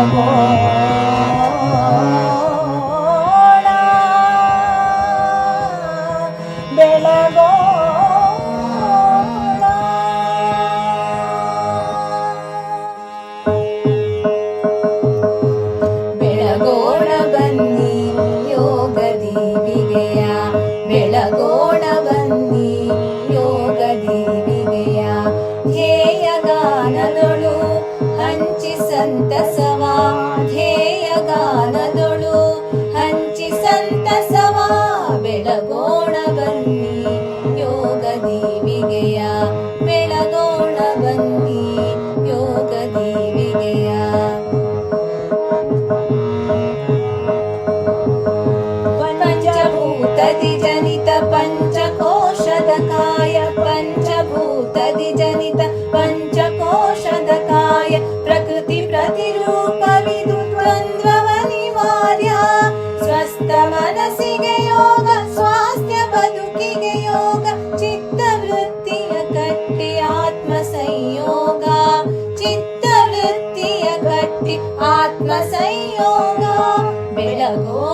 아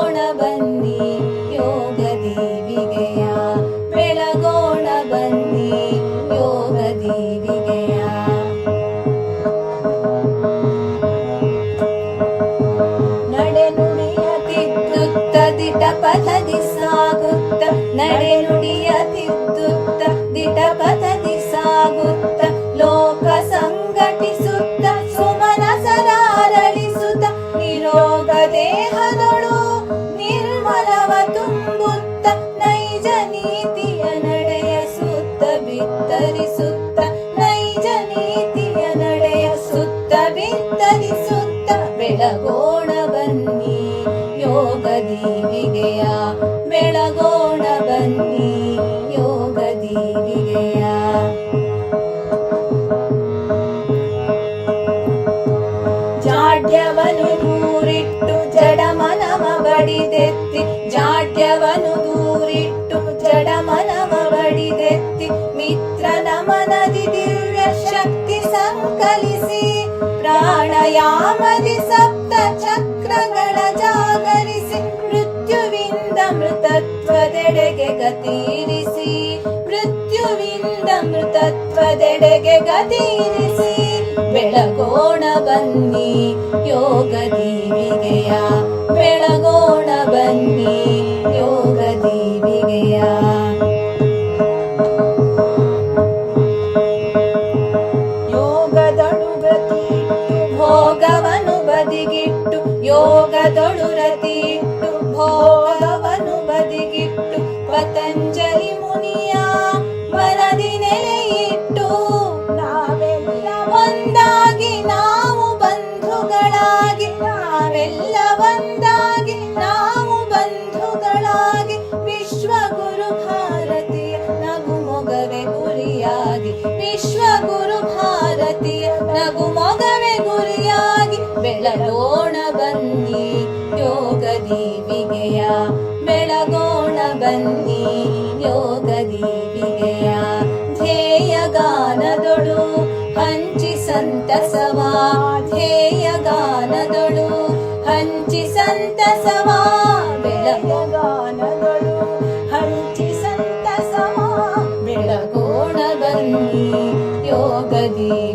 ಬೆಳಗೋಣ ಬನ್ನಿ ಬಿತ್ತರಿಸುತ್ತ ನೈಜ ನೀತಿಯ ನಡೆಯ ಸುತ್ತ ಬಿತ್ತರಿಸುತ್ತ ಬೆಳಗೋಣ ಬನ್ನಿ ಯೋಗ ದೀವಿಗೆಯ ಬೆಳಗೋಣ ಸಂಕಲಿಸಿ ಪ್ರಾಣಯಾಮದಿ ಸಪ್ತ ಚಕ್ರಗಳ ಜಾಗರಿಸಿ ಮೃತ್ಯುವಿಂದ ಮೃತತ್ವದೆಡೆಗೆ ಗತೀರಿಸಿ ಮೃತ್ಯುವಿಂದ ಮೃತತ್ವದೆಡೆಗೆ ಗತೀರಿಸಿ ಬೆಳಗೋಣ ಬನ್ನಿ ಯೋಗ ಯೋಗದಳು ರತಿಟ್ಟು ಭೋಗವನು ಬದಿಗಿಟ್ಟು, ಪತಂಜಲಿ ಮುನಿಯ ಮನದಿ ನೆಲೆಯಿಟ್ಟು, ನಾವೆಲ್ಲ ಒಂದಾಗಿ ನಾವು ಬಂಧುಗಳಾಗಿ, ನಾವೆಲ್ಲ ಒಂದಾಗಿ ನಾವು ಬಂಧುಗಳಾಗಿ, ವಿಶ್ವಗುರು ಭಾರತೀಯ ನಗು ಮೊಗವೆ ಗುರಿಯಾಗಿ ವಿಶ್ವ ಗುರು ಭಾರತೀಯ ನಗು ಮೊಗವೆ ಗುರಿಯಾಗಿ ಬೆಳಗೋಣ ದೀವಿಗೆಯ ಧ್ಯೇಯ ಹಂಚಿ ಸಂತಸವ. ಧ್ಯೇಯ ಹಂಚಿ ಸಂತಸವ. ಬೆಳಗೋ ಹಂಚಿ ಸಂತಸವ. ಬೆಳಗೋಣ ಬನ್ನಿ ಯೋಗದಿ